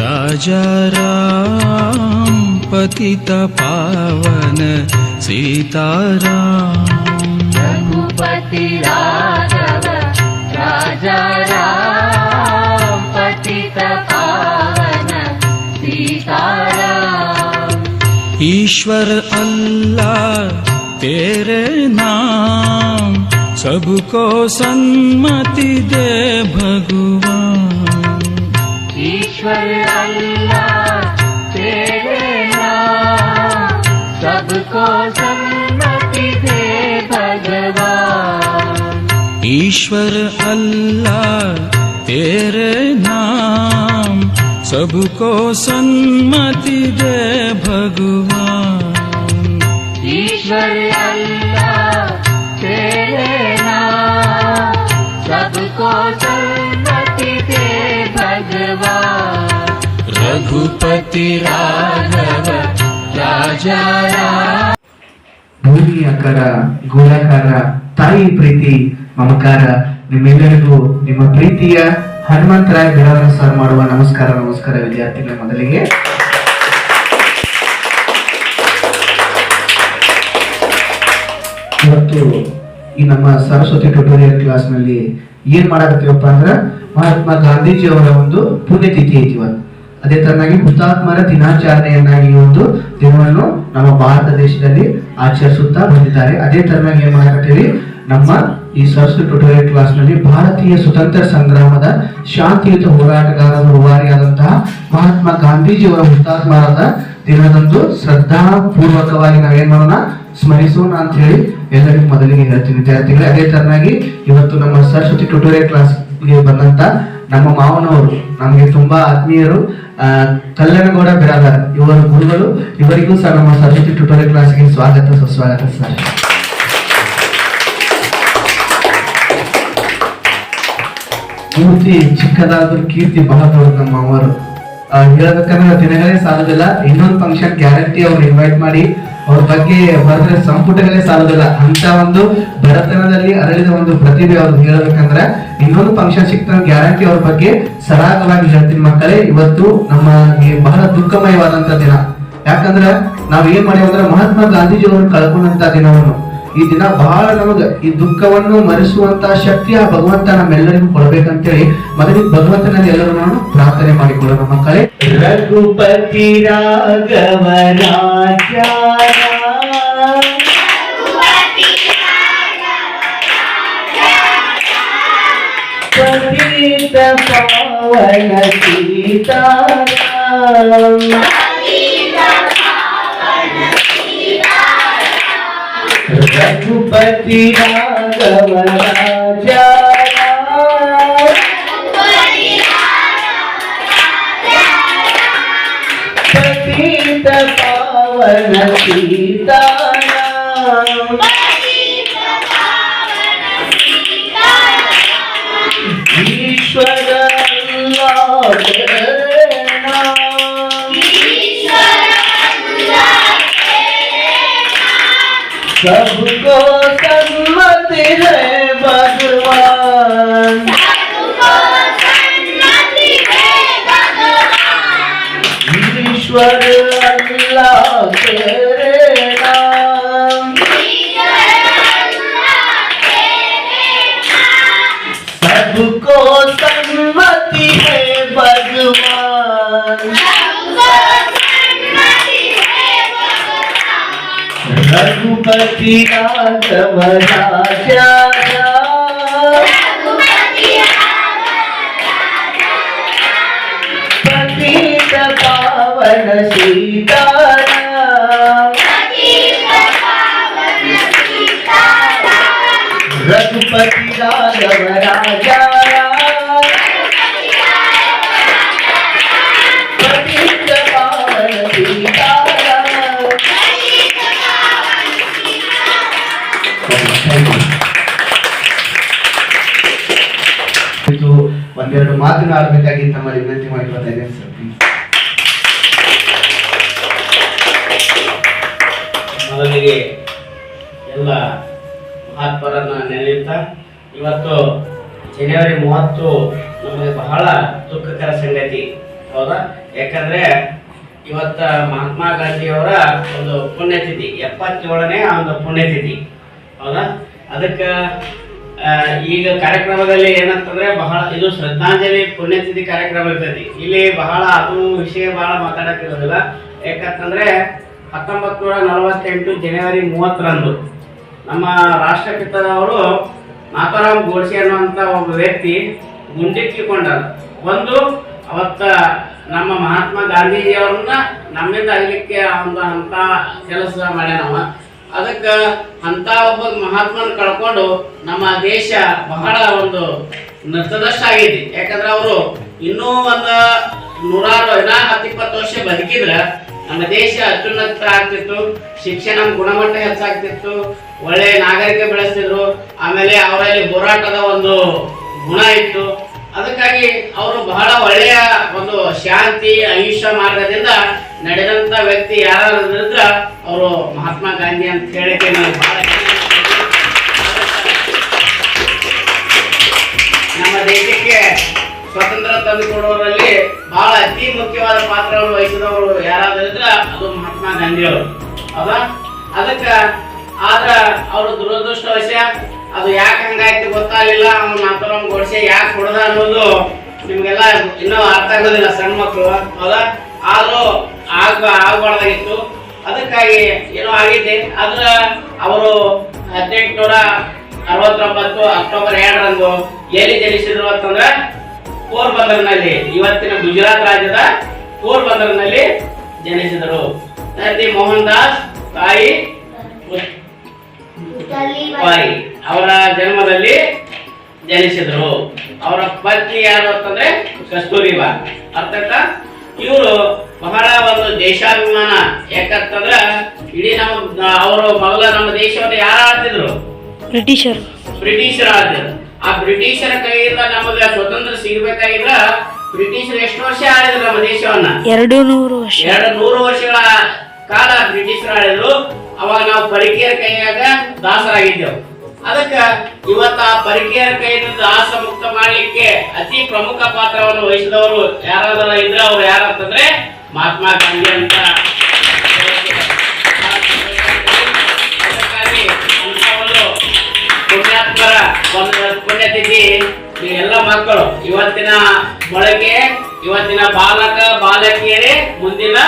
राजा राम पतित पावन सीताराम। रघुपति राघव राजा राम पतित पावन सीताराम। ईश्वर अल्लाह तेरे नाम सबको सन्मति दे भगवान ईश्वर अल्लाह तेरे नाम सबको सम्मति दे भगवान। ईश्वर अल्लाह तेरे नाम सबको सन्मति दे भगवान। ईश्वर अल्लाह तेरे नाम सबको सम्मति दे भगवान रघुपति राघव राजा राम ಭೂಮಿ ಆಕಾರ ಗೋಳಾಕಾರ ತಾಯಿ ಪ್ರೀತಿ ಮಮಕಾರ ನಿಮ್ಮೆಲ್ಲರಿಗೂ ನಿಮ್ಮ ಪ್ರೀತಿಯ ಹನುಮಂತರಾಯ ಬಿಡಾರ ಸರ್ ಮಾಡುವ ನಮಸ್ಕಾರ ನಮಸ್ಕಾರ ವಿದ್ಯಾರ್ಥಿಗಳ ಮೊದಲಿಗೆ ಇವತ್ತು ಈ ನಮ್ಮ ಸರಸ್ವತಿ ಟ್ಯುಟೋರಿಯಲ್ ಕ್ಲಾಸ್ ನಲ್ಲಿ ಏನ್ ಮಾಡಕತ್ತೀವಪ್ಪ ಅಂದ್ರ ಮಹಾತ್ಮ ಗಾಂಧೀಜಿ ಅವರ ಒಂದು ಪುಣ್ಯತಿಥಿ ಐತಿ ಇವತ್ತು. ಅದೇ ತರನಾಗಿ ಹುತಾತ್ಮರ ದಿನಾಚರಣೆಯನ್ನಾಗಿ ಒಂದು ದಿನವನ್ನು ನಮ್ಮ ಭಾರತ ದೇಶದಲ್ಲಿ ಆಚರಿಸುತ್ತಾ ಬಂದಿದ್ದಾರೆ. ಅದೇ ತರನಾಗಿ ಏನ್ ಮಾಡ್ತೀವಿ ನಮ್ಮ ಈ ಸರಸ್ವತಿ ಟ್ಯುಟೋರಿಯಲ್ ಕ್ಲಾಸ್ನಲ್ಲಿ ಭಾರತೀಯ ಸ್ವತಂತ್ರ ಸಂಗ್ರಾಮದ ಶಾಂತಿಯುತ ಹೋರಾಟಗಾರರ ರೂವಾರಿಯಾದಂತಹ ಮಹಾತ್ಮ ಗಾಂಧೀಜಿ ಅವರ ಹುತಾತ್ಮರಾದ ದಿನದಂದು ಶ್ರದ್ಧಾ ಪೂರ್ವಕವಾಗಿ ನಾವೇನ್ ಮಾಡೋಣ? ಸ್ಮರಿಸೋಣ ಅಂತ ಹೇಳಿ ಎಲ್ಲರಿಗೂ ಮೊದಲಿಗೆ ಹೇಳ್ತೀನಿ. ವಿದ್ಯಾರ್ಥಿಗಳೇ, ಅದೇ ತರನಾಗಿ ಇವತ್ತು ನಮ್ಮ ಸರಸ್ವತಿ ಟ್ಯುಟೋರಿಯಲ್ ಕ್ಲಾಸ್ಗೆ ಬಂದಂತ ನಮ್ಮ ಮಾವನವರು ನಮಗೆ ತುಂಬಾ ಆತ್ಮೀಯರು ಆ, ಕಲ್ಯಾಣಗೌಡ ಬಿರಾದರ್ ಇವರ ಗುರುಗಳು ಇವರಿಗೂ ಸಹ ನಮ್ಮ ಸರಸ್ವತಿ ಟ್ಯೂಟೋರಿಯಲ್ ಕ್ಲಾಸ್ಗೆ ಸ್ವಾಗತ ಸುಸ್ವಾಗತ ಸರ್. ಮೂರ್ತಿ ಚಿಕ್ಕದಾದ್ರೂ ಕೀರ್ತಿ ಬಹಳ ದೊಡ್ಡ ನಮ್ಮ ಅವರು ಹೇಳ್ಬೇಕಂದ್ರೆ ದಿನಗಳೇ ಸಾಲದಿಲ್ಲ ಇನ್ನೊಂದು ಫಂಕ್ಷನ್ ಗ್ಯಾರಂಟಿ ಅವ್ರು ಇನ್ವೈಟ್ ಮಾಡಿ ಅವ್ರ ಬಗ್ಗೆ ಬರೆದ್ರೆ ಸಂಪುಟಗಳೇ ಸಾಲುದಿಲ್ಲ. ಅಂತ ಒಂದು ಬಡತನದಲ್ಲಿ ಅರಳಿದ ಒಂದು ಪ್ರತಿಭೆ ಅವ್ರು ಹೇಳಬೇಕಂದ್ರೆ ಇನ್ನೊಂದು ಫಂಕ್ಷನ್ ಸಿಕ್ತ ಗ್ಯಾರಂಟಿ ಅವ್ರ ಬಗ್ಗೆ ಸರಾಗವಾಗಿ ಹೇಳ್ತೀನಿ ಮಕ್ಕಳೇ. ಇವತ್ತು ನಮಗೆ ಬಹಳ ದುಃಖಮಯವಾದಂತ ದಿನ. ಯಾಕಂದ್ರೆ ನಾವ್ ಏನ್ ಅಂದ್ರೆ ಮಹಾತ್ಮ ಗಾಂಧೀಜಿ ಅವರು ಕಳ್ಕೊಂಡಂತ ದಿನವನ್ನು. ಈ ದಿನ ಬಹಳ ನಮಗ ಈ ದುಃಖವನ್ನು ಮರೆಸುವಂತ ಶಕ್ತಿ ಆ ಭಗವಂತ ನಮ್ಮೆಲ್ಲರಿಗೂ ಕೊಡಬೇಕಂತೇಳಿ ಮೊದಲಿಗೆ ಭಗವಂತನಲ್ಲಿ ಎಲ್ಲರೂ ನಾನು ಪ್ರಾರ್ಥನೆ ಮಾಡಿಕೊಳ್ಳೋಣ ಮಕ್ಕಳೇ. ರಘುಪತಿ ರಾಘವ ಪತಿತ ಪಾವನ ಸೀತಾರಾಮ. रघुपति राघव राजा पतित पावन सीताराम सबको सम्मति है। गणपती रागमदाच्या ಒಂದೆರಡು ಆಗಬೇಕಾಗಿ ತಮ್ಮಲ್ಲಿ ವಿನಂತಿ ಮಾಡಿಕೊಳ್ತಾ ಇದ್ದೇನೆ ಎಲ್ಲ ಮಹಾತ್ಮರನ್ನ ನೆನೆಯುತ್ತಾ ಇವತ್ತು ಜನವರಿ ಮೂವತ್ತು ನಮಗೆ ಬಹಳ ದುಃಖಕರ ಸಂಗತಿ. ಹೌದಾ? ಯಾಕಂದ್ರೆ ಇವತ್ತ ಮಹಾತ್ಮ ಗಾಂಧಿಯವರ ಒಂದು ಪುಣ್ಯತಿಥಿ, ಎಪ್ಪತ್ತೇಳನೇ ಒಂದು ಪುಣ್ಯತಿಥಿ. ಹೌದಾ? ಅದಕ್ಕೆ ಈಗ ಕಾರ್ಯಕ್ರಮದಲ್ಲಿ ಏನಂತಂದ್ರೆ ಬಹಳ ಇದು ಶ್ರದ್ಧಾಂಜಲಿ ಪುಣ್ಯತಿಥಿ ಕಾರ್ಯಕ್ರಮ ಇರ್ತೈತಿ. ಇಲ್ಲಿ ಬಹಳ ಅದು ವಿಷಯ ಬಹಳ ಮಾತಾಡಕ್ಕಿರೋದಿಲ್ಲ. ಯಾಕಂತಂದ್ರೆ ಹತ್ತೊಂಬತ್ತು ನೂರ ನಲವತ್ತೆಂಟು ಜನವರಿ ಮೂವತ್ತರಂದು ನಮ್ಮ ರಾಷ್ಟ್ರಪಿತರವರು ಮಾತಾರಾಮ್ ಗೋಡ್ಸೆ ಅನ್ನುವಂಥ ಒಬ್ಬ ವ್ಯಕ್ತಿ ಮುಂದಿಟ್ಟಿಕೊಂಡರು ಒಂದು, ಅವತ್ತ ನಮ್ಮ ಮಹಾತ್ಮ ಗಾಂಧೀಜಿಯವರನ್ನ ನಮ್ಮಿಂದ ಆಗಲಿಕ್ಕೆ ಒಂದು ಅಂತ ಕೆಲಸ ಮಾಡ್ಯಾನವ. ಅದಕ್ಕೆ ಅಂತ ಒಬ್ಬ ಮಹಾತ್ಮನ ಕಳ್ಕೊಂಡು ನಮ್ಮ ದೇಶ ಬಹಳ ಒಂದು ನಷ್ಟದಷ್ಟ ಆಗೈತಿ ಯಾಕಂದ್ರೆ ಅವರು ಇನ್ನೂ ಒಂದು ನೂರಾರು ಇನ್ನ ಹತ್ತಿಪ್ಪತ್ತು ವರ್ಷ ಬದುಕಿದ್ರ ನಮ್ಮ ದೇಶ ಅತ್ಯುನ್ನತ ಆಗ್ತಿತ್ತು, ಶಿಕ್ಷಣ ಗುಣಮಟ್ಟ ಹೆಚ್ಚಾಗ್ತಿತ್ತು, ಒಳ್ಳೆ ನಾಗರಿಕ ಬೆಳೆಸ್ತಿದ್ರು, ಆಮೇಲೆ ಅವರಲ್ಲಿ ಹೋರಾಟದ ಒಂದು ಗುಣ ಇತ್ತು. ಅದಕ್ಕಾಗಿ ಅವರು ಬಹಳ ಒಳ್ಳೆಯ ಒಂದು ಶಾಂತಿ ಅಹಿಂಸಾ ಮಾರ್ಗದಿಂದ ನಡೆದಂತ ವ್ಯಕ್ತಿ ಯಾರಾದ್ರಿದ್ರ ಅವರು ಮಹಾತ್ಮ ಗಾಂಧಿ ಅಂತ ಹೇಳಕ್ಕೆ ನಾವು ಬಹಳ. ನಮ್ಮ ದೇಶಕ್ಕೆ ಸ್ವತಂತ್ರ ತಂದುಕೊಡುವವರಲ್ಲಿ ಬಹಳ ಅತಿ ಮುಖ್ಯವಾದ ಪಾತ್ರವನ್ನು ವಹಿಸಿದವರು ಯಾರಾದ್ರ ಇದ್ರ ಅದು ಮಹಾತ್ಮ ಗಾಂಧಿಯವರು ಅದಕ್ಕೆ ಅದಕ್ಕ ಆದ್ರ ಅವರು ದುರದೃಷ್ಟವಶ ಅದು ಯಾಕೆ ಹಂಗಾಯ್ತು ಗೊತ್ತಾಗಲಿಲ್ಲ, ಅವ್ನು ಮಾತ್ರ ಗೋಡ್ಸೆ ಯಾಕೆ ಹೊಡೆದ ಅನ್ನೋದು ನಿಮ್ಗೆಲ್ಲ ಇನ್ನೂ ಅರ್ಥ ಆಗೋದಿಲ್ಲ ಸಣ್ಣ ಮಕ್ಕಳು ಹೌದಾ? ಆದರೂ ಆಗ ಆಗಬಾರ್ದಾಗಿತ್ತು. ಅದಕ್ಕಾಗಿ ಏನೋ ಆಗಿದೆ. ಆದ್ರೆ ಅವರು ಹದಿನೆಂಟುನೂರ ಅರವತ್ತೊಂಬತ್ತು ಅಕ್ಟೋಬರ್ ಎರಡರಂದು ಎಲ್ಲಿ ಜನಿಸಿದ್ರು ಅಂತಂದ್ರೆ ಪೋರ್ಬಂದರ್ನಲ್ಲಿ ಇವತ್ತಿನ ಗುಜರಾತ್ ರಾಜ್ಯದ ಪೋರ್ಬಂದರ್ನಲ್ಲಿ ಜನಿಸಿದರು. ತಂದೆ ಮೋಹನ್ ದಾಸ್ ತಾಯಿ ಬಾಯಿ ಅವರ ಜನ್ಮದಲ್ಲಿ ಜನಿಸಿದರು ಅವರ ಪತ್ನಿ ಯಾರು ಅಂತಂದ್ರೆ ಕಸ್ತೂರಿಬಾ ಅರ್ಥಕ್ಕ ಇವರು ಬಹಳ ಒಂದು ದೇಶಾಭಿಮಾನ. ಯಾಕಂತಂದ್ರ ಇಡೀ ನಮ್ಮ ಅವರು ಮೊದಲ ನಮ್ಮ ದೇಶವನ್ನು ಯಾರು ಆಳ್ತಿದ್ರು? ಬ್ರಿಟಿಷರು. ಬ್ರಿಟಿಷರ ಆಳಿದ್ರು ಆ ಬ್ರಿಟಿಷರ ಕೈಯಿಂದ ನಮಗೆ ಸ್ವತಂತ್ರ ಸಿಗಬೇಕಾಗಿದ್ರ ಬ್ರಿಟಿಷರು ಎಷ್ಟು ವರ್ಷ ಆಳಿದ್ರು ನಮ್ಮ ದೇಶವನ್ನ? ಎರಡು ನೂರು ವರ್ಷ. ಎರಡು ನೂರು ವರ್ಷಗಳ ಕಾಲ ಬ್ರಿಟಿಷರು ಆಳಿದ್ರು. ಅವಾಗ ನಾವು ಪರಿಕೆಯರ ಕೈಯಾಗ ದಾಸರಾಗಿದ್ದೆವು. ಅದಕ್ಕ ಇವತ್ತ ಆ ಪರಿಕೆಯರ ಕೈಯಿಂದ ದಾಸ ಮುಕ್ತ ಮಾಡ್ಲಿಕ್ಕೆ ಅತಿ ಪ್ರಮುಖ ಪಾತ್ರವನ್ನು ವಹಿಸಿದವರು ಯಾರಾದ್ರೂ ಇದ್ರೆ ಅವ್ರು ಯಾರಂತಂದ್ರೆ ಮಹಾತ್ಮ ಗಾಂಧಿ ಅಂತ. ಪುಣ್ಯಾತ್ಮರ ಒಂದು ಪುಣ್ಯತಿಥಿ ಎಲ್ಲ ಮಕ್ಕಳು. ಇವತ್ತಿನ ಮೊಳಕೆ ಇವತ್ತಿನ ಬಾಲಕ, ಬಾಲಕಿಯರೇ ಮುಂದಿನ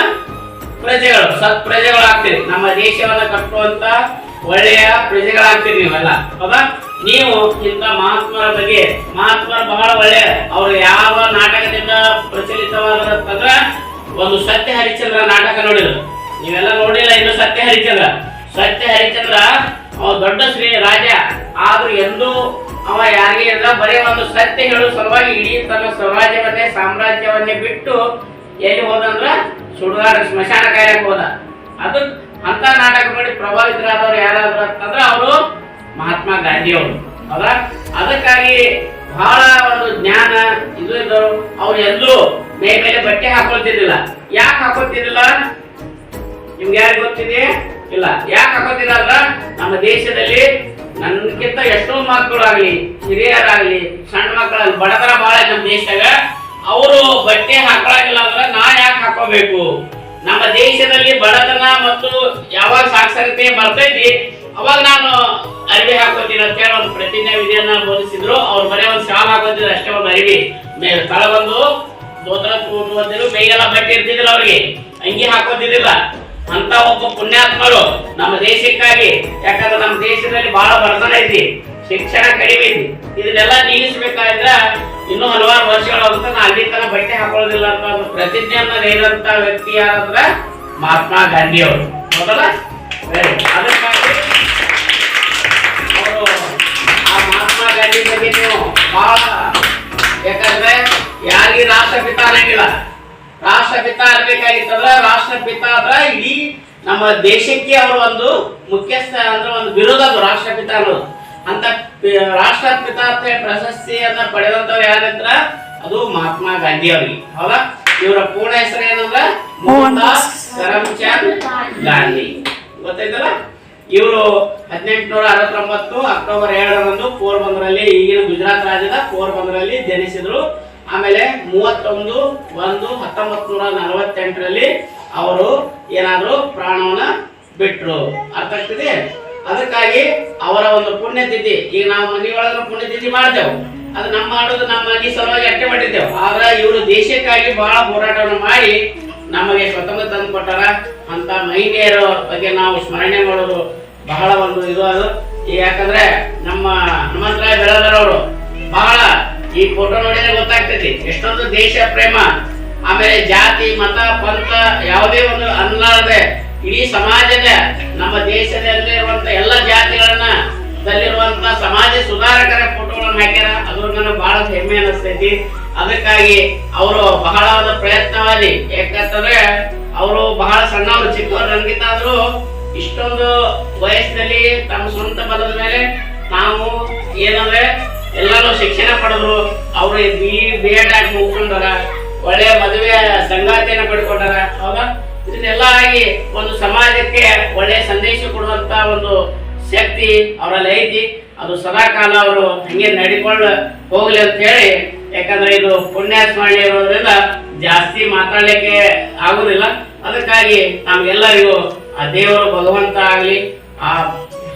ಪ್ರಜೆಗಳು, ಸತ್ ಪ್ರಜೆಗಳಾಗ್ತೀರಿ ನಮ್ಮ ದೇಶವನ್ನ ಕಟ್ಟುವಂತ ಒಳ್ಳೆಯ ಪ್ರಜೆಗಳಾಗ್ತೀರಿ ನೀವೆಲ್ಲ, ಹೌದಾ? ನೀವು ಇಂಥ ಮಹಾತ್ಮರ ಬಗ್ಗೆ, ಮಹಾತ್ಮರು ಬಹಳ ಒಳ್ಳೆಯ ಅವರು ಯಾವ ನಾಟಕದಿಂದ ಪ್ರಚಲಿತವಾದ್ರ ಒಂದು ಸತ್ಯ ಹರಿಚಂದ್ರ ನಾಟಕ ನೋಡಿದ್ರು. ನೀವೆಲ್ಲ ನೋಡಿಲ್ಲ ಇನ್ನು ಸತ್ಯ ಹರಿಚಂದ್ರ ಸತ್ಯ ಹರಿಚಂದ್ರ ಅವ ದೊಡ್ಡ ಶ್ರೀ ರಾಜ. ಆದ್ರೂ ಎಂದೂ ಅವ ಯಾರಿಗೆ ಅಂದ್ರ ಬರೀ ಒಂದು ಸತ್ಯ ಹೇಳುವ ಸಲುವಾಗಿ ಇಡೀ ತನ್ನ ಸ್ವರಾಜ್ಯವನ್ನೇ, ಸಾಮ್ರಾಜ್ಯವನ್ನೇ ಬಿಟ್ಟು ಎಲ್ಲಿ ಹೋದಂದ್ರ ಸುಡುಗಾಡ ಸ್ಮಶಾನ ಕಾರ್ಯಕ್ಕೆ ಹೋದ. ಅದು ಅಂತ ನಾಟಕ ಮಾಡಿ ಪ್ರಭಾವಿತರಾದವ್ರು ಯಾರಾದ್ರು ಅಂತಂದ್ರೆ ಅವರು ಮಹಾತ್ಮ ಗಾಂಧಿ ಅವರು ಅದಕ್ಕಾಗಿ ಬಹಳ ಒಂದು ಜ್ಞಾನ ಇದು ಇದ್ದವರು. ಅವ್ರು ಎಲ್ಲೂ ಮೇ ಮೇಲೆ ಬಟ್ಟೆ ಹಾಕೊಳ್ತಿದ್ದಿಲ್ಲ. ಯಾಕೆ ಹಾಕೊಳ್ತಿದ್ದಿಲ್ಲ? ನಿಮ್ಗೆ ಯಾರು ಗೊತ್ತಿದೆ? ಇಲ್ಲ. ಯಾಕೆ ಹಾಕೋತಿಲ್ಲ ನಮ್ಮ ದೇಶದಲ್ಲಿ ನನ್ಗಿಂತ ಎಷ್ಟೋ ಮಕ್ಕಳಾಗ್ಲಿ, ಹಿರಿಯರಾಗ್ಲಿ, ಸಣ್ಣ ಮಕ್ಕಳಲ್ಲಿ ಬಡತನ ಬಹಳ ನಮ್ಮ ದೇಶದಾಗ. ಅವರು ಬಟ್ಟೆ ಹಾಕೊಳಂಗಿಲ್ಲ ಅಂದ್ರೆ ನಾ ಯಾಕೆ ಹಾಕೋಬೇಕು? ನಮ್ಮ ದೇಶದಲ್ಲಿ ಬಡತನ ಮತ್ತು ಯಾವಾಗ ಸಾಕ್ಷರತೆ ಬರ್ತೈತಿ, ಅವಾಗ ನಾನು ಅರಿವಿ ಹಾಕೋತೀನಿ ಅಂತ ಹೇಳಿ ಒಂದು ಪ್ರತಿಜ್ಞಾ ವಿಧಿಯನ್ನ ಬೋಧಿಸಿದ್ರು. ಅವ್ರ ಮನೆ ಒಂದು ಶಾಲ್ ಹಾಕೋತಿದ್ರು ಅಷ್ಟೇ ಒಂದು ಅರಿವಿ. ಸ್ಥಳ ಬಂದು ದೋತ್ರ ಕೂಟುವಂತಿದ್ರು ಮೈಗೆಲ್ಲ ಬಟ್ಟೆ ಇರ್ತಿದ್ದಿಲ್ಲ ಅವ್ರಿಗೆ. ಅಂಗಿ ಹಾಕೋತಿದ್ದಿಲ್ಲ. ಅಂತ ಒಬ್ಬ ಪುಣ್ಯಾತ್ಮರು ನಮ್ಮ ದೇಶಕ್ಕಾಗಿ, ಯಾಕಂದ್ರೆ ನಮ್ಮ ದೇಶದಲ್ಲಿ ಬಹಳ ಬಡತನ ಐತಿ. ಶಿಕ್ಷಣ ಕಡಿಮೆ. ಇದೆ ಇದನ್ನೆಲ್ಲ ನೀಗಿಸ್ಬೇಕಾದ್ರ ಇನ್ನೂ ಹಲವಾರು ವರ್ಷಗಳಾಗುತ್ತೆ ನಾನು ಅಲ್ಲಿ ತನಕ ಬಟ್ಟೆ ಹಾಕೊಳ್ಳೋದಿಲ್ಲ ಅಂತ ಒಂದು ಪ್ರತಿಜ್ಞೆಯನ್ನ ನೀಡಿದಂತ ವ್ಯಕ್ತಿ ಯಾರಂದ್ರ ಮಹಾತ್ಮ ಗಾಂಧಿ ಅವರು. ಹೌದಲ್ಲ? ಅದಕ್ಕಾಗಿ ಅವರು ಆ ಮಹಾತ್ಮ ಗಾಂಧಿ ಬಗ್ಗೆ ನೀವು ಬಹಳ ಯಾಕಂದ್ರೆ ಯಾರಿಗೆ ರಾಷ್ಟ್ರಪಿತ ಅನ್ನಂಗಿಲ್ಲ. ರಾಷ್ಟ್ರಪಿತ ಅನ್ಬೇಕಾಗಿತ್ತಂದ್ರ ರಾಷ್ಟ್ರಪಿತ ಅಂದ್ರ ಇಡೀ ನಮ್ಮ ದೇಶಕ್ಕೆ ಅವರು ಒಂದು ಮುಖ್ಯಸ್ಥ ಅಂದ್ರೆ ಒಂದು ವಿರೋಧ ಅದು ರಾಷ್ಟ್ರಪಿತ ಅನ್ನೋದು. ಅಂತ ರಾಷ್ಟ್ರಪಿತ ಪ್ರಶಸ್ತಿಯನ್ನ ಪಡೆದಂತವ್ರು ಯಾರಂದ್ರ ಅದು ಮಹಾತ್ಮ ಗಾಂಧಿ ಅವರಿಗೆ. ಹೌದಾ ಇವರ ಪೂರ್ಣ ಹೆಸರು ಏನಂದ್ರ ಮೋಹನ್ದಾಸ್ ಕರಮ್ಚಂದ್ ಗಾಂಧಿ. ಗೊತ್ತಾಯ್ತಲ್ಲ? ಇವರು ಹದಿನೆಂಟುನೂರ ಅರವತ್ತೊಂಬತ್ತು ಅಕ್ಟೋಬರ್ ಎರಡರಂದು ಪೋರ್ಬಂದರಲ್ಲಿ ಈಗಿನ ಗುಜರಾತ್ ರಾಜ್ಯದ ಪೋರ್ಬಂದರಲ್ಲಿ ಜನಿಸಿದ್ರು. ಆಮೇಲೆ ಮೂವತ್ತೊಂದು ಒಂದು ಹತ್ತೊಂಬತ್ತು ನೂರ ನಲವತ್ತೆಂಟರಲ್ಲಿ ಅವರು ಏನಾದ್ರು ಪ್ರಾಣವನ್ನ ಬಿಟ್ರು. ಅರ್ಥ ಆಗ್ತದೆ? ಅದಕ್ಕಾಗಿ ಅವರ ಒಂದು ಪುಣ್ಯತಿಥಿ ಈಗ ನಾವು ಮನೆಯೊಳಗ ಪುಣ್ಯತಿಥಿ ಮಾಡ್ತೇವೆ. ಅದು ನಮ್ಮ ಮಾಡೋದು ನಮ್ಮ ಮನೆ ಸಲುವಾಗಿ ಅಟ್ಟೆ ಮಾಡಿದ್ದೇವೆ ಆದ್ರೆ ಇವರು ದೇಶಕ್ಕಾಗಿ ಬಹಳ ಹೋರಾಟವನ್ನು ಮಾಡಿ ನಮಗೆ ಸ್ವತಂತ್ರ ತಂದು ಕೊಟ್ಟಾರ. ಅಂತ ಮಹಿಳೆಯರ ಬಗ್ಗೆ ನಾವು ಸ್ಮರಣೆ ಮಾಡೋದು ಬಹಳ ಒಂದು ಇದು ಅದು. ಯಾಕಂದ್ರೆ ನಮ್ಮ ಹನುಮಂತರಾಯ ಬೆಳದರವರು ಬಹಳ ಈ ಫೋಟೋ ನೋಡಿದ್ರೆ ಗೊತ್ತಾಗ್ತೈತಿ ಎಷ್ಟೊಂದು ದೇಶ ಪ್ರೇಮ. ಆಮೇಲೆ ಜಾತಿ, ಮತ, ಪಂಥ ಯಾವುದೇ ಒಂದು ಅನ್ಲಾರದೆ ಇಡೀ ಸಮಾಜದ, ನಮ್ಮ ದೇಶದಲ್ಲಿರುವಂತ ಎಲ್ಲ ಜಾತಿಗಳನ್ನ ದಲ್ಲಿರುವಂತ ಸಮಾಜ ಸುಧಾರಕರ ಫೋಟೋಗಳನ್ನ ಹಾಕ್ಯಾರ. ಅದು ನನಗೆ ಬಹಳ ಹೆಮ್ಮೆ ಅನಿಸ್ತೈತಿ. ಅದಕ್ಕಾಗಿ ಅವರು ಬಹಳ ಪ್ರಯತ್ನವಾದಿ. ಯಾಕಂತಂದ್ರೆ ಅವರು ಬಹಳ ಸಣ್ಣವರು, ಚಿಕ್ಕವರು ನನಗಿಂತ ಇಷ್ಟೊಂದು ವಯಸ್ಸಿನಲ್ಲಿ ತಮ್ಮ ಸ್ವಂತ ಬದಲ ಮೇಲೆ ನಾವು ಏನಂದ್ರೆ ಎಲ್ಲರೂ ಶಿಕ್ಷಣ ಪಡೆದ್ರು. ಅವರು ಬಿ ಬಿ ಎಡ್ ಆಗಿ ಮುಗ್ಕೊಂಡಾರ. ಒಳ್ಳೆಯ ಮದುವೆ ಸಂಗಾತಿಯನ್ನು ಪಡ್ಕೊಂಡಾರ. ಹೌದಾ? ಇದನ್ನೆಲ್ಲ ಆಗಿ ಒಂದು ಸಮಾಜಕ್ಕೆ ಒಳ್ಳೆಯ ಸಂದೇಶ ಕೊಡುವಂತ ಒಂದು ಶಕ್ತಿ ಅವರಲ್ಲಿ ಐತಿ. ಅದು ಸದಾಕಾಲ ಅವರು ಹಂಗೆ ನಡಿಕೊಂಡು ಹೋಗ್ಲಿ ಅಂತ ಹೇಳಿ, ಯಾಕಂದ್ರೆ ಇದು ಪುಣ್ಯ ಸ್ಮರಣೆ ಇರೋದ್ರಿಂದ ಜಾಸ್ತಿ ಮಾತಾಡ್ಲಿಕ್ಕೆ ಆಗುದಿಲ್ಲ. ಅದಕ್ಕಾಗಿ ನಮ್ಗೆಲ್ಲರಿಗೂ ಆ ದೇವರು ಭಗವಂತ ಆಗ್ಲಿ, ಆ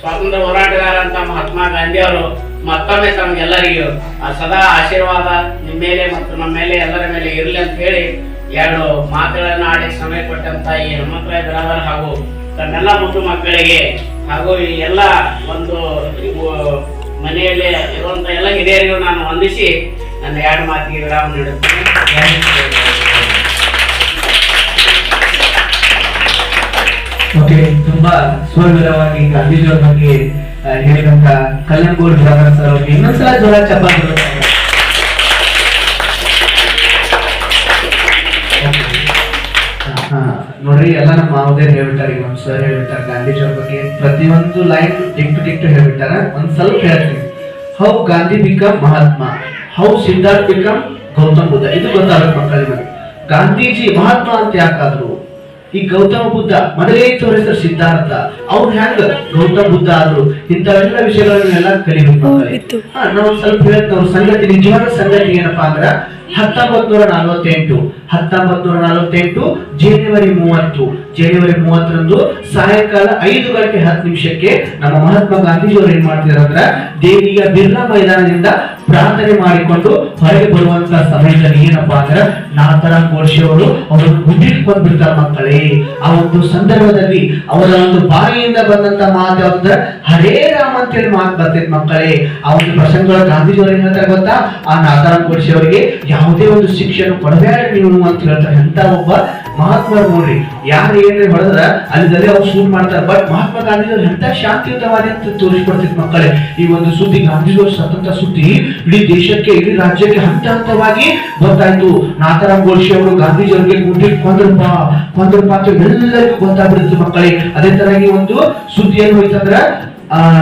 ಸ್ವಾತಂತ್ರ್ಯ ಹೋರಾಟಗಾರ ಅಂತ ಮಹಾತ್ಮ ಗಾಂಧಿ ಅವರು ಮತ್ತೊಮ್ಮೆ ತಮ್ಗೆಲ್ಲರಿಗೂ ಆ ಸದಾ ಆಶೀರ್ವಾದ ನಿಮ್ಮ ಮೇಲೆ ಮತ್ತು ನಮ್ಮ ಮೇಲೆ ಎಲ್ಲರ ಮೇಲೆ ಇರಲಿ ಅಂತ ಹೇಳಿ ಎರಡು ಮಾತುಗಳನ್ನ ಆಡಿ ಸಮಯ ಕೊಟ್ಟಂತ ಈ ಹನುಮಂತರಾಯ ಬಿರಾದರ್ ಹಾಗೂ ತನ್ನೆಲ್ಲ ಮುದ್ದು ಮಕ್ಕಳಿಗೆ ಹಾಗೂ ಈ ಎಲ್ಲ ಒಂದು ಮನೆಯಲ್ಲಿ ಇರುವಂತ ಎಲ್ಲ ಹಿರಿಯರಿಗೂ ನಾನು ವಂದಿಸಿ ನನ್ನ ಎರಡು ಮಾತಿಗೆ ವಿರಾಮ ನೀಡುತ್ತೇನೆ. ಓಕೆ, ತುಂಬಾ ಸುಲಭವಾಗಿ ಗಾಂಧೀಜಿಯವರ ಬಗ್ಗೆ ಹೇಳಿದಂತ ಕಲ್ಲಂಗೂರು ಇನ್ನೊಂದ್ಸಲ ಜೋರ ಚಪ್ಪಾಳೆ ನೋಡ್ರಿ ಎಲ್ಲ ನಮ್ಮ ಮಾವದೇರ್ ಹೇಳ್ಬಿಟ್ಟಾರ ಈಗ ನಮ್ ಸರ್ ಹೇಳ್ಬಿಟ್ಟಾರ ಗಾಂಧೀಜಿ ಅವ್ರ ಬಗ್ಗೆ. ಪ್ರತಿಯೊಂದು ಲೈನ್ ಟಿಕ್ಟು ಟಿಕ್ಟು ಹೇಳ್ಬಿಟ್ಟಾರ. ಒಂದ್ ಸ್ವಲ್ಪ ಹೇಳ್ತೀನಿ. How Gandhi become Mahatma how Siddhartha become Gautam Buddha ಇದು ಗೊತ್ತಾಗುತ್ತೆ ಮಕ್ಕಳಿಗೆ ಗಾಂಧೀಜಿ ಮಹಾತ್ಮ ಅಂತ ಯಾಕಾದ್ರು? ಈ ಗೌತಮ ಬುದ್ಧ ಮೊದಲೇ ತೋರಿಸಿದ ಸಿದ್ಧಾರ್ಥ ಅವ್ರು ಹ್ಯಾಂಗ ಗೌತಮ ಬುದ್ಧ ಆದ್ರು? ಇಂಥವೆಲ್ಲ ವಿಷಯಗಳನ್ನೆಲ್ಲ ಕಲಿಬೇಕು ನಾವು ಸ್ವಲ್ಪ ಹೇಳ್ತೇವೆ ಸಂಗತಿ ನಿಜವಾದ ಸಂಗತಿ ಏನಪ್ಪಾ ಅಂದ್ರ ಹತ್ತೊಂಬತ್ ನೂರ ನಲವತ್ತೆಂಟು ಹತ್ತೊಂಬತ್ತು ನೂರ ನಲವತ್ತೆಂಟು ಜನವರಿ ಮೂವತ್ತು. ಜನವರಿ ಮೂವತ್ತರಂದು ಸಾಯಂಕಾಲ ಐದು ಗಂಟೆ ಹತ್ತು ನಿಮಿಷಕ್ಕೆ ನಮ್ಮ ಮಹಾತ್ಮ ಗಾಂಧೀಜಿಯವರು ಏನ್ ಮಾಡ್ತಿದ್ದಾರೆ ಅಂದ್ರೆ ದೇವಿಯ ಬಿರ್ಲಾ ಮೈದಾನದಿಂದ ಪ್ರಾರ್ಥನೆ ಮಾಡಿಕೊಂಡು ಹೊರಗೆ ಬರುವಂತ ಸಮಯದಲ್ಲಿ ಏನಪ್ಪಾ ಅಂದ್ರೆ ನಾಥರಾಮ್ ಕೋಶಿ ಅವರು ಅವರು ಬಂದ್ಬಿಡ್ತಾರ ಮಕ್ಕಳೇ. ಆ ಒಂದು ಸಂದರ್ಭದಲ್ಲಿ ಅವರ ಒಂದು ಬಾಯಿಯಿಂದ ಬಂದಂತ ಮಾತು ಅಂದ್ರೆ ಹರೇ ರಾಮ ಅಂತೇಳಿ ಮಾತು ಬರ್ತೈತೆ ಮಕ್ಕಳೇ. ಆ ಒಂದು ಪ್ರಸಂಗಗಳ ಗಾಂಧೀಜಿಯವರು ಏನ್ ಹೇಳ್ತಾರೆ ಗೊತ್ತಾ? ಆ ನಾಥರಾಮ್ ಕೋಶಿ ಅವರಿಗೆ ಯಾವುದೇ ಒಂದು ಶಿಕ್ಷಣ ಕೊಡಬೇಡ ನೀವು ಅಂತ ಹೇಳ್ತಾರೆ. ಅಂತ ಒಬ್ಬ ಮಹಾತ್ಮ ನೋಡ್ರಿ, ಯಾರು ಏನ್ರಿ ಹೊಡೆದ್ರ ಅಲ್ಲಿ ಅವ್ರು ಶೂಟ್ ಮಾಡ್ತಾರೆ. ಬಟ್ ಮಹಾತ್ಮ ಗಾಂಧೀಜಿ ಎಂತ ಶಾಂತಿಯುತವಾಗಿ ಅಂತ ತೋರಿಸ್ಕೊಡ್ತಿತ್ತು ಮಕ್ಕಳೇ, ಈ ಒಂದು ಸುದ್ದಿ ಗಾಂಧೀಜಿಯವ್ರ ಸ್ವತಂತ್ರ ಸುದ್ದಿ, ಇಡೀ ದೇಶಕ್ಕೆ, ಇಡೀ ರಾಜ್ಯಕ್ಕೆ ಹಂತ ಹಂತವಾಗಿ ಗೊತ್ತಾಯ್ತು. ನಾಥರಾಮ್ ಗೋಡ್ಸೆ ಅವರು ಗಾಂಧೀಜಿಯವರಿಗೆ ಗುಂಡಿ ಕೊಂದ್ರಪ್ಪ ಕೊಂದ್ರಪ್ಪ ಅಂತ ಎಲ್ಲರಿಗೂ ಗೊತ್ತಾಗ್ಬಿಡುತ್ತೆ ಮಕ್ಕಳೇ. ಅದೇ ತರವಾಗಿ ಒಂದು ಸುದ್ದಿ ಏನು ಹೋಯ್ತಂದ್ರ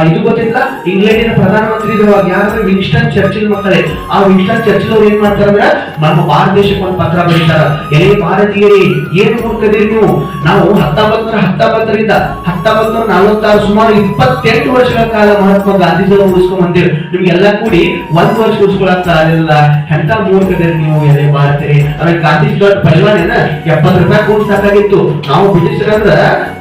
ಇದು ಗೊತ್ತಿಲ್ಲ. ಇಂಗ್ಲೆಂಡಿನ ಪ್ರಧಾನಮಂತ್ರಿ ಇರುವಾಗ ಯಾರಂದ್ರೆ ವಿನ್ಸ್ಟನ್ ಚರ್ಚಿಲ್ ಮಕ್ಕಳೇ, ಆ ವಿನ್ಸ್ಟನ್ ಚರ್ಚಿಲ್ ಅವ್ರು ಏನ್ ಮಾಡ್ತಾರಂದ್ರೆ ನಮ್ಮ ಭಾರತ ದೇಶಕ್ಕೆ ಒಂದು ಪತ್ರ ಬರೀತಾರ. ಎಲ್ಲಿ ಭಾರತೀಯರೇ, ಏನ್ ನೋಡ್ತಿದ್ದೀರಿ ನೀವು? ನಾವು ಹತ್ತೊಂಬತ್ತರ ಹತ್ತೊಂಬತ್ತರಿಂದ ಹತ್ತೊಂಬತ್ತರ ನಲವತ್ತಾರು ಸುಮಾರು ಇಪ್ಪತ್ತೆಂಟು ವರ್ಷಗಳ ಕಾಲ ಮಹಾತ್ಮ ಗಾಂಧೀಜಿಯವರು ಉಳಿಸ್ಕೊಂಡ್ ಬಂದಿರಿ ನಿಮ್ಗೆಲ್ಲ ಕೂಡಿ ಒಂದ್ ವರ್ಷ ಉಳಿಸ್ಕೊಳಕ್ ಆಗಲಿಲ್ಲ ಎಂತ ಮೂರ್ಖದಿರಿ ನೀವು ಎಲೆ ಭಾರತೀಯರೇ? ಆಮೇಲೆ ಗಾಂಧೀಜಿ ಪೈಲ್ವಾನೇನ ಎಪ್ಪತ್ತು ರೂಪಾಯಿ ಕೂಡ ಸಾಕಾಗಿತ್ತು ನಾವು ಬ್ರಿಟಿಷರಂದ್ರ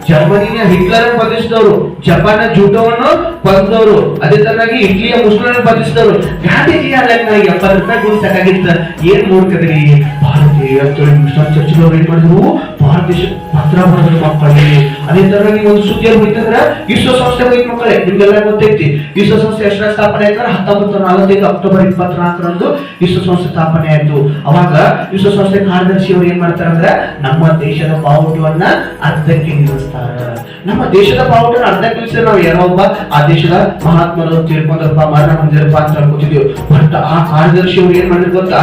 ಜರ್ಮನಿನ ಹಿಟ್ಲರ್ ಬಂಧಿಸಿದವರು ಜಪಾನ್ ಜೂಟೋವನ್ನು ಬಂದವರು ಅದೇ ತರನಾಗಿ ಇಟ್ಲಿಯ ಮುಸ್ಲಿಂ ಬಂಧಿಸಿದವರು ಗಾಂಧೀಜಿ ಅಲ್ಲ ರೂಪಾಯಿ ಕೂಡ ಏನ್ ಮೂರ್ಖದ್ರಿ ಭಾರತೀಯ ಮುಸ್ಲಿಂ ಚರ್ಚಿದವ್ರು ಏನ್ ಮಾಡಿದ್ರು? ದೇಶ ಪತ್ರ ಮಾಡಿದ್ರು ಅದೇ ತರನಾಗಿ ಒಂದು ಸುದ್ದಿಯಲ್ಲಿ ಹೋಯ್ತಂದ್ರೆ ವಿಶ್ವ ಸಂಸ್ಥೆ ಹೋಯ್ತು ಮಕ್ಕಳೇ, ನಿಮ್ಗೆಲ್ಲ ಗೊತ್ತೈತಿ. ವಿಶ್ವಸಂಸ್ಥೆ ಎಷ್ಟರ ಸ್ಥಾಪನೆ ಆಯ್ತಾರೆ ಹತ್ತೊಂಬತ್ತು ನಲವತ್ತೈದು ಅಕ್ಟೋಬರ್ ಇಪ್ಪತ್ನಾಲ್ಕರಂದು ವಿಶ್ವಸಂಸ್ಥೆ ಸ್ಥಾಪನೆ ಆಯ್ತು. ಅವಾಗ ವಿಶ್ವ ಸಂಸ್ಥೆ ಕಾರ್ಯದರ್ಶಿ ಅವರು ಏನ್ ಮಾಡ್ತಾರೆ ಅಂದ್ರೆ ನಮ್ಮ ದೇಶದ ಬಾವುಟವನ್ನ ಅರ್ಧಕ್ಕೆ ನಿಲ್ಲಿಸ್ತಾರ. ನಮ್ಮ ದೇಶದ ಬಾವುಟನ ಅರ್ಧಕ್ಕೆ ನಿಲ್ಲಿಸಿದ್ರೆ ನಾವು ಯಾರೋ ಒಬ್ಬ ಆ ದೇಶದ ಮಹಾತ್ಮರು ತೀರ್ಕೊಂಡ್ರಪ್ಪ ಮರಣ ಹೊಂದಿರಪ್ಪ ಅಂತ ಅನ್ಕೋತಿದ್ವಿ. ಬಟ್ ಆ ಕಾರ್ಯದರ್ಶಿ ಅವ್ರು ಏನ್ ಮಾಡಿದ್ರು ಗೊತ್ತಾ?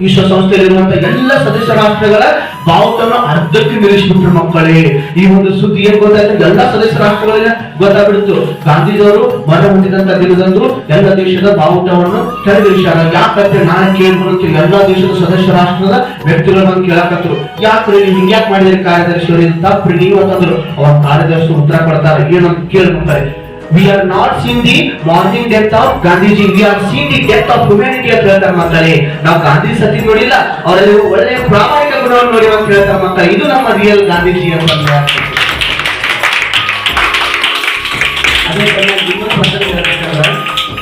ವಿಶ್ವಸಂಸ್ಥೆಯಲ್ಲಿರುವಂತಹ ಎಲ್ಲ ಸದಸ್ಯ ರಾಷ್ಟ್ರಗಳ ಬಾವುಟವನ್ನು ಅರ್ಧಕ್ಕೆ ನಿಲ್ಲಿಸ್ಬಿಟ್ರು ಮಕ್ಕಳೇ. ಈ ಒಂದು ಸುದ್ದಿ ಏನ್ ಗೊತ್ತಾಯ್ತು ಎಲ್ಲ ಸದಸ್ಯ ರಾಷ್ಟ್ರಗಳಿಗೆ ಗೊತ್ತಾಗ್ಬಿಡ್ತು ಗಾಂಧೀಜಿಯವರು ಮರ ಹೊಂದಿದಂತ ದಿನದಂದು ಎಲ್ಲ ದೇಶದ ಬಾವುಟವನ್ನು ಕೆಳಗಿಳಿಸ್ಯಾರ ಯಾಕಂದ್ರೆ ನಾನು ಕೇಳ್ಬಿಡುತ್ತೆ ಎಲ್ಲ ದೇಶದ ಸದಸ್ಯ ರಾಷ್ಟ್ರದ ವ್ಯಕ್ತಿಗಳನ್ನ ಕೇಳಕತ್ರು ಯಾಕ್ರಿ ನೀವು ಹಿಂಗ್ಯಾಕ್ ಮಾಡಿದ್ರಿ ಕಾರ್ಯದರ್ಶಿ ಅವರು ತಪ್ಪ್ರಿ ನೀವು ಅಂತಂದ್ರು ಅವ್ರ ಕಾರ್ಯದರ್ಶಿ ಉತ್ತರ ಕೊಡ್ತಾರೆ. ಏನಂತ ಕೇಳ್ಕೊಂತಾರೆ we are not seen the morning death of Gandhiji we are seen the death of humanity ಅಂತ ಹೇಳ್ತಾರೆ ಮಕ್ಕಳೇ ನಾವು ಗಾಂಧಿ ಸತಿ ನೋಡಿಲ್ಲ. ಅವರಲ್ಲಿ ಒಳ್ಳೆಯ ಪ್ರಾಮಾಣಿಕ ಗುಣವನ್ನು ನೋಡಿ ಅಂತ ಹೇಳ್ತಾರೆ ಮಕ್ಕಳೇ, ಇದು ನಮ್ಮ ರಿಯಲ್ ಗಾಂಧೀಜಿ ಅಂತಂದ್ರೆ ಅದೇ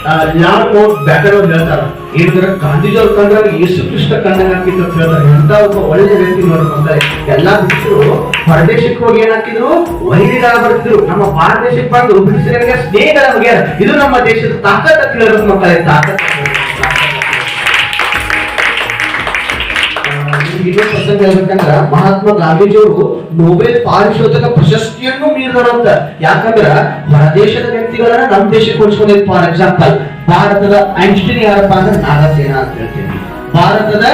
ಆ, ಯಾರು ಬ್ಯಾಕರವ್ರು ಹೇಳ್ತಾರೆ ಏನಂದ್ರೆ ಗಾಂಧೀಜಿ ಕಂಡಾಗ ಯೇಸು ಕೃಷ್ಣ ಕಂಡಂಗ ಹಾಕಿದ್ರು ಅಂತ ಹೇಳ್ತಾರೆ ಎಂತ ಒಬ್ಬ ಒಳ್ಳೆ ವ್ಯಕ್ತಿ ನೋಡಿ ಬಂದರೆ ಎಲ್ಲಾ ಬಿಟ್ಟರು ಹೊರದೇಶಕ್ಕೆ ಹೋಗಿ ಏನಾಕಿದ್ರು ವೈರಿಗಳ ಬರ್ತಿದ್ರು. ನಮ್ಮ ಭಾರತ ದೇಶಕ್ಕೆ ಬಂದು ಬ್ರಿಟಿಷರಿಗೆ ಸ್ನೇಹಿತರ ಬಗ್ಗೆ ಇದು ನಮ್ಮ ದೇಶದ ತಾಕತ್ ಅಂತ ಹೇಳೋದು ಮಕ್ಕಳೇ ತಾಕತ್. ಇನ್ನೊಂದು ಪ್ರಸಂಗ ಹೇಳ್ಬೇಕಂದ್ರ ಮಹಾತ್ಮ ಗಾಂಧೀಜಿಯವರು ನೊಬೆಲ್ ಪಾರಿಶೋಧಕ ಪ್ರಶಸ್ತಿಯನ್ನು ಮೀರಿದರಂತ ಯಾಕಂದ್ರ ಹೊರದೇಶದ ವ್ಯಕ್ತಿಗಳನ್ನ ನಮ್ಮ ದೇಶಕ್ಕೆ ಹೋಲಿಸ್ಕೊಂಡಿದ್ದು ಫಾರ್ ಎಕ್ಸಾಂಪಲ್. ಭಾರತದ ಐನ್ಸ್ಟೀನ್ ಯಾರಪ್ಪ ಅಂದ್ರೆ ನಾಗಸೇನ ಅಂತ ಹೇಳ್ತೀವಿ. ಭಾರತದ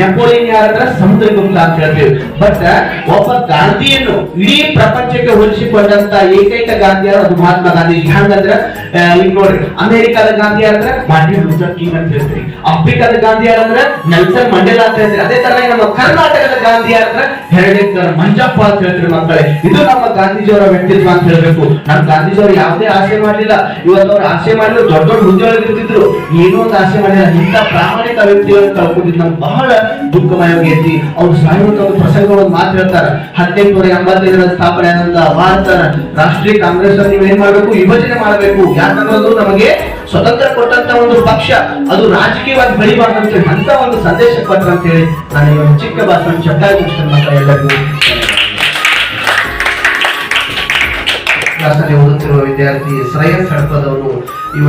ನೆಪೋಲಿಯನ್ ಸಮುದ್ರ ಸಮುದ್ರಗುಪ್ತ ಅಂತ ಹೇಳ್ತೀವಿ. ಬಟ್ ಒಬ್ಬ ಗಾಂಧಿಯನ್ನು ಇಡೀ ಪ್ರಪಂಚಕ್ಕೆ ಹೋಲಿಸಿಕೊಂಡಂತ ಏಕೈಕ ಗಾಂಧಿ ಅದು ಮಹಾತ್ಮ ಗಾಂಧಿ ಹ್ಯಾಂಗಂದ್ರ ಈಗ ನೋಡ್ರಿ. ಅಮೆರಿಕದ ಗಾಂಧಿ ಯಾರಂದ್ರೆ ಮಾರ್ಟಿನ್ ಕಿಂಗ್ ಅಂತ ಹೇಳ್ತೀವಿ. ಆಫ್ರಿಕಾದ ಗಾಂಧಿ ಯಾರಂದ್ರೆ ನೆಲ್ಸನ್ ಮಂಡೇಲಾ ಅಂತ ಹೇಳ್ತೀವಿ. ಅದೇ ತರ ನಮ್ಮ ಕರ್ನಾಟಕದ ಗಾಂಧಿ ಯಾರಂದ್ರೆ ಹೆರಡೇಕರ್ ಮಂಜಪ್ಪ ಅಂತ ಹೇಳ್ತೀವಿ ಮಕ್ಕಳೇ. ಇದು ನಮ್ಮ ಗಾಂಧೀಜಿಯವರ ವ್ಯಕ್ತಿತ್ವ ಅಂತ ಹೇಳ್ಬೇಕು. ನಮ್ಮ ಗಾಂಧೀಜಿಯವರು ಯಾವುದೇ ಆಸೆ ಮಾಡಲಿಲ್ಲ. ಇವತ್ತು ಅವ್ರು ಆಸೆ ಮಾಡಿದ್ರು, ದೊಡ್ಡ ದೊಡ್ಡ ಹುದ್ದೆಗಳಿಗೆ ಇರ್ತಿದ್ರು. ಏನೋ ಒಂದು ಆಸೆ ಮಾಡಿಲ್ಲ. ಇಂಥ ಪ್ರಾಮಾಣಿಕ ವ್ಯಕ್ತಿಗಳನ್ನು ಕಳ್ಕೊಂಡಿದ್ದು ನಮ್ಗೆ ಬಹಳ ದುಃಖಮಯವಾಗೈತಿ ಅವ್ರು ಸಾಯುವಂತ ಒಂದು ಪ್ರಸಂಗ ಒಂದು ಮಾತು ಹೇಳ್ತಾರೆ. ಹದಿನೆಂಟುನೂರ ಎಂಬತ್ತೈದರ ಸ್ಥಾಪನೆ ಆದಂತ ಭಾರತ ರಾಷ್ಟ್ರೀಯ ಕಾಂಗ್ರೆಸ್ ಅನ್ನು ನೀವೇನ್ ಏನ್ ಮಾಡ್ಬೇಕು? ವಿಭಜನೆ ಮಾಡಬೇಕು. ಯಾಕಂದ್ರೆ ನಮಗೆ ಸ್ವತಂತ್ರ ಕೊಟ್ಟಂತ ಒಂದು ಪಕ್ಷ. ಅದು ರಾಜಕೀಯವಾಗಿ ಬೆಳಿಬಾರ್ದು ಅಂತ ಒಂದು ಸಂದೇಶ ಕೊಟ್ರು ಅಂತ ಹೇಳಿ ನಾನು ಚಿಕ್ಕ ಭಾಷಣ ಚಟ್ಟಾಗಿ ಎಲ್ಲರಿಗೂ. ಕ್ಲಾಸಲ್ಲಿ ಓದುತ್ತಿರುವ ವಿದ್ಯಾರ್ಥಿ ಶ್ರೇಯಸ್ ಹಡ್ಪದವರು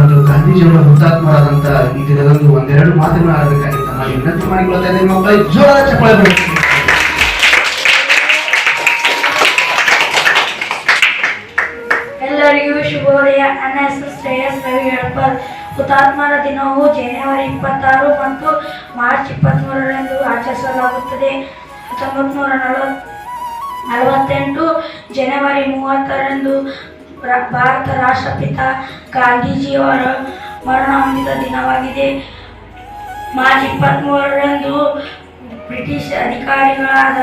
ಒಂದು ಗಾಂಧೀಜಿಯವರ ಹುತಾತ್ಮರಾದಂತಹ ಈ ದಿನದಂದು ಒಂದೆರಡು ಮಾತುಗಳು ಆಡಬೇಕಾಗಿ ನಾನು ವಿನಂತಿ ಮಾಡಿಕೊಳ್ತಾ ಇದ್ದೇನೆ, ಮಕ್ಕಳ ಜೋರ ಚಪ್ಪಾಳೆ ಬರಬೇಕು. ಎಲ್ಲರಿಗೂ ಶುಭೋದಯ. ನನ್ನ ಹೆಸರು ಶ್ರೇಯಸ್ ರವಿ ಎಳಪಲ್ ಹುತಾತ್ಮರ ದಿನವು ಜನವರಿ ಇಪ್ಪತ್ತಾರು ಮತ್ತು ಮಾರ್ಚ್ ಇಪ್ಪತ್ತ್ಮೂರರಂದು ಆಚರಿಸಲಾಗುತ್ತದೆ. ಹತ್ತೊಂಬತ್ತು ನೂರ ನಲವತ್ ನಲವತ್ತೆಂಟು ಜನವರಿ ಮೂವತ್ತರಂದು ಭಾರತ ರಾಷ್ಟ್ರಪಿತ ಗಾಂಧೀಜಿಯವರ ಮರಣ ಹೊಂದಿದ ದಿನವಾಗಿದೆ. ಮಾರ್ಚ್ ಇಪ್ಪತ್ತ್ಮೂರರಂದು ಬ್ರಿಟಿಷ್ ಅಧಿಕಾರಿಗಳಾದ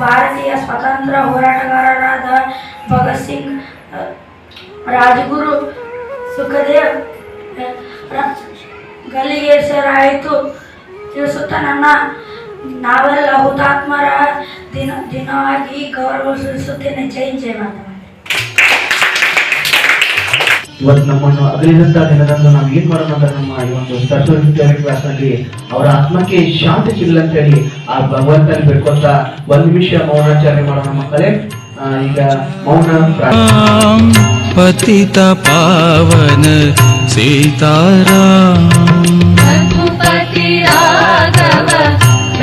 ಭಾರತೀಯ ಸ್ವತಂತ್ರ ಹೋರಾಟಗಾರರಾದ ಭಗತ್ ಸಿಂಗ್ ರಾಜಗುರು ಸುಖದೇವ್ ಗಲ್ಲಿಗೇರಿಸಲಾಯಿತು ತಿಳಿಸುತ್ತಾ ನನ್ನ ನಾವೆಲ್ಲ ಹುತಾತ್ಮರ ದಿನ ದಿನವಾಗಿ ಗೌರವ ಸಲ್ಲಿಸುತ್ತೇನೆ. ಜೈ ಜಯ ಮಾತಾ ಇವತ್ತು ನಮ್ಮನ್ನು ಅಗಲಿದಂತ ದಿನದಂದು ನಾವು ಏನ್ ಮಾಡೋಣ ಅಂತ ನಮ್ಮ ಈ ಒಂದು ಸರ್ಸೋರಿ ಕ್ಲಾಸ್ನಲ್ಲಿ ಅವರ ಆತ್ಮಕ್ಕೆ ಶಾಂತಿ ಸಿಗಲ್ಲ ಅಂತ ಹೇಳಿ ಆ ಭಗವಂತನ ಬೇಡ್ಕೊಂತ ಒಂದ್ ನಿಮಿಷ ಮೌನಾಚರಣೆ ಮಾಡೋಣ ಮಕ್ಕಳೇ. ಈಗ ಮೌನ ಪತಿತ ಪಾವನ ಸೀತಾರಾಮ.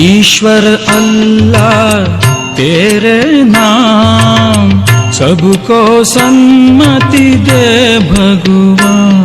ईश्वर अल्लाह तेरे नाम सबको सन्मति दे भगवान